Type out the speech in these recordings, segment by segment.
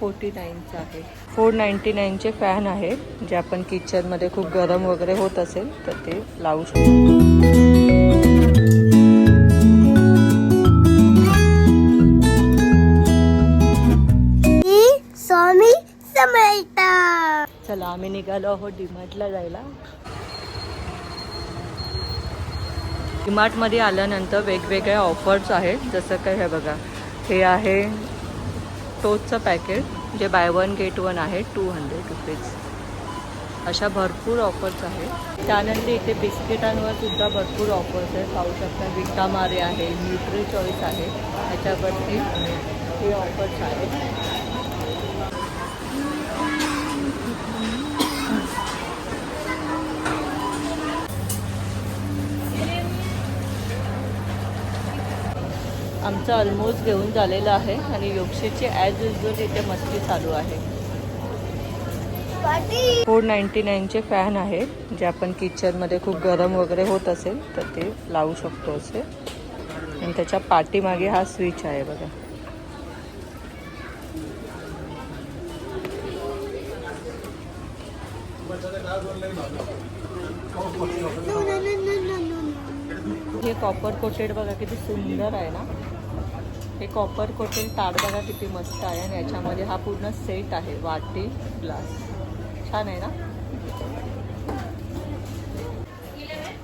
Forty नाईनचं आहे. Four ninety नाईनचे fan आहे जे आपण किचनमध्ये खूप गरम वगैरे होत असेल तर ते लावू शकतो. चला आम्ही निघालो आहोत डीमार्टला जायला. डीमार्टमध्ये आल्यानंतर वेगवेगळ्या ऑफर्स आहेत जसं काय हे बघा. हे आहे टोचचं पॅकेट जे बाय वन गेट वन आहे टू हंड्रेड रुपीज अशा भरपूर ऑफर्स आहेत. त्यानंतर इथे बिस्किटांवर सुद्धा भरपूर ऑफर्स आहेत. पाहू शकता विटामारे आहे न्यूट्री चॉईस आहे. ह्याच्यावरती हे ऑफर्स आहेत. आमचं ऑलमोस्ट घेऊन झालेलं आहे आणि योगशेची ॲज युजल इथे मस्ती चालू आहे. फोर नाईन्टी नाईनचे फॅन आहे जे आपण किचनमध्ये खूप गरम वगैरे होत असेल तर ते लावू शकतो असे. आणि त्याच्या पाठीमागे हा स्विच आहे बघा. हे कॉपर कोटेड बघा किती सुंदर आहे ना. हे कॉपर कोटेल ताट बघा किती मस्त आहे आणि याच्यामध्ये हा पूर्ण सेट आहे वाटी ग्लास छान आहे ना?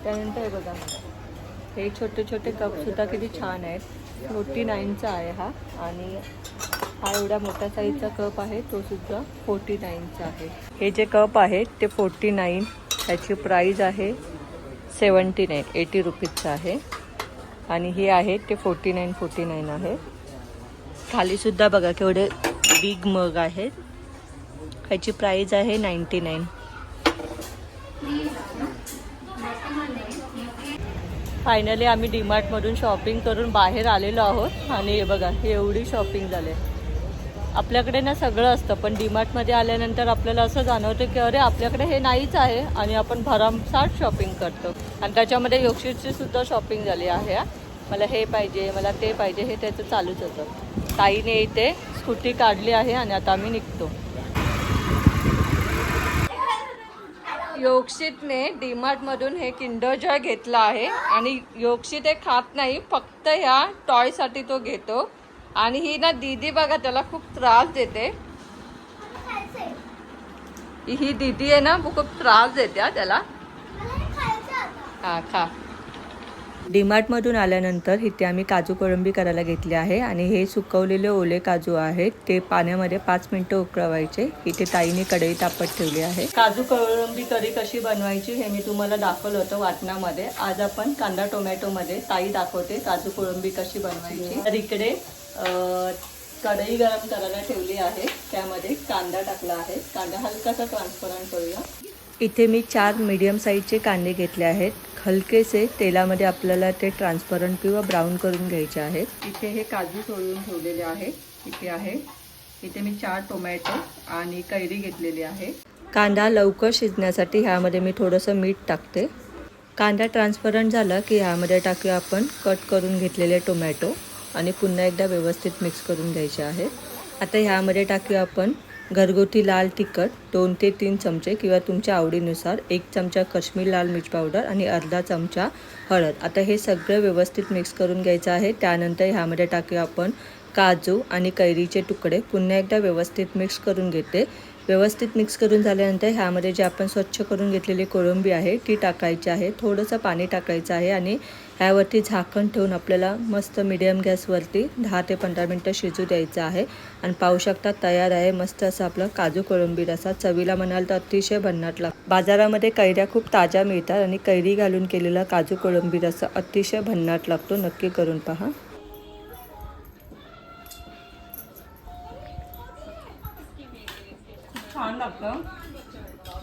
त्यानंतर बघा. हे छोटे छोटे कपसुद्धा किती छान आहेत. फोर्टी नाईनचा आहे हा आणि हा एवढा मोठा साईजचा कप आहे तो सुद्धा फोर्टी नाईनचा आहे. हे जे कप आहेत ते फोर्टी नाईन त्याची प्राईज आहे सेवन्टी नाईन एटी रुपीजचा आहे. आणि हे आहे ते फोर्टी नाईन फोर्टी नाईन आहे खालीसुद्धा बघा केवढे बिग मग आहेत. ह्याची प्राईज आहे नाईन्टी नाईन फायनली आम्ही डीमार्टमधून शॉपिंग करून बाहेर आलेलो आहोत. आणि हे बघा हे एवढी शॉपिंग झाली. आहे आपल्याकडे ना सगळं असतं. पण डीमार्टमध्ये आल्यानंतर आपल्याला असं जाणवतं की अरे आपल्याकडे हे नाहीच आहे आणि आपण भरमसाठ शॉपिंग करतो. आणि त्याच्यामध्ये योगशीची सुद्धा शॉपिंग झाली आहे. मला हे पाहिजे मला ते पाहिजे हे त्याचं चालूच होतं. ताईने इथे स्कूटी काढली आहे आणि आता आम्ही निघतो. योगशीतने डीमार्टमधून हे किंडर जॉय घेतला आहे. आणि योगशीत हे खात नाही फक्त ह्या टॉयसाठी तो घेतो. आणि ही ना दीदी बघा त्याला खूप त्रास देते. ही दीदी आहे ना खूप त्रास देते हा त्याला. हा खा. डीमार्टमधून आल्यानंतर इथे आम्ही काजू कोळंबी करायला घेतली आहे आणि हे सुकवलेले ओले काजू आहेत. ते पाण्यामध्ये पाच मिनिटं उकळवायचे. इथे ताईने कढई तापत ठेवली आहे. काजू कोळंबी करी कशी बनवायची हे मी तुम्हाला दाखवलं होतं वाटणामध्ये. आज आपण कांदा टोमॅटोमध्ये ताई दाखवते काजू कोळंबी कशी बनवायची. तर इकडे कढई गरम करायला ठेवली आहे. त्यामध्ये कांदा टाकला आहे. कांदा हलकासा ट्रान्सपरंट करूया. इथे मी चार मीडियम साईजचे कांदे घेतले आहेत. हलकेसे तेलामध्ये आपल्याला ते ट्रान्सपरंट किंवा ब्राऊन करून घ्यायचे आहेत. इथे हे काजू सोडून ठेवलेले आहे. इथे आहे. इथे मी चार टोमॅटो आणि कैरी घेतलेली आहे. कांदा लवकर शिजण्यासाठी ह्यामध्ये मी थोडंसं मीठ टाकते. कांदा ट्रान्सपरंट झाला की ह्यामध्ये टाकूया आपण कट करून घेतलेले टोमॅटो आणि पुन्हा एकदा व्यवस्थित मिक्स करून घ्यायचे आहे आता ह्यामध्ये टाकूया आपण घरगुती लाल तिखट दोन ते तीन चमचे किंवा तुमच्या आवडीनुसार एक चमचा काश्मीर लाल मिर्च पावडर आणि अर्धा चमचा हळद. आता हे सगळं व्यवस्थित मिक्स करून घ्यायचं आहे. त्यानंतर ह्यामध्ये टाकूया आपण काजू आणि कैरीचे तुकडे. पुन्हा एकदा व्यवस्थित मिक्स करून घेते. व्यवस्थित मिक्स करून झाल्यानंतर ह्यामध्ये जे आपण स्वच्छ करून घेतलेली कोळंबी आहे ती टाकायची आहे. थोडंसं पाणी टाकायचं आहे आणि ह्यावरती झाकण ठेवून आपल्याला मस्त मिडियम गॅसवरती दहा ते पंधरा मिनटं शिजू द्यायचं आहे. आणि पाहू शकता तयार आहे मस्त असं आपलं काजू कोळंबी रसा. चवीला म्हणाल तर अतिशय भन्नाट लागतो बाजारामध्ये कैऱ्या खूप ताज्या मिळतात आणि कैरी घालून केलेला काजू कोळंबी रसा अतिशय भन्नाट लागतो. नक्की करून पहा. छान लागतं.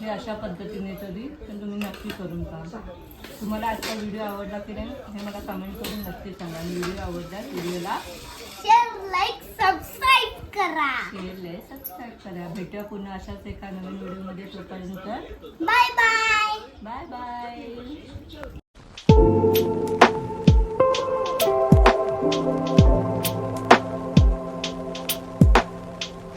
हे अशा पद्धतीने तरी तर तुम्ही नक्की करून पहा. तुम्हाला आजचा व्हिडिओ आवडला की नाही हे मला कमेंट करून नक्की सांगा. आणि व्हिडिओ आवडला व्हिडिओला लाईक सबस्क्राईब करा. शेअर सबस्क्राईब करा. भेटूया पुन्हा अशाच एका नवीन व्हिडिओमध्ये तोपर्यंत. Bye bye bye bye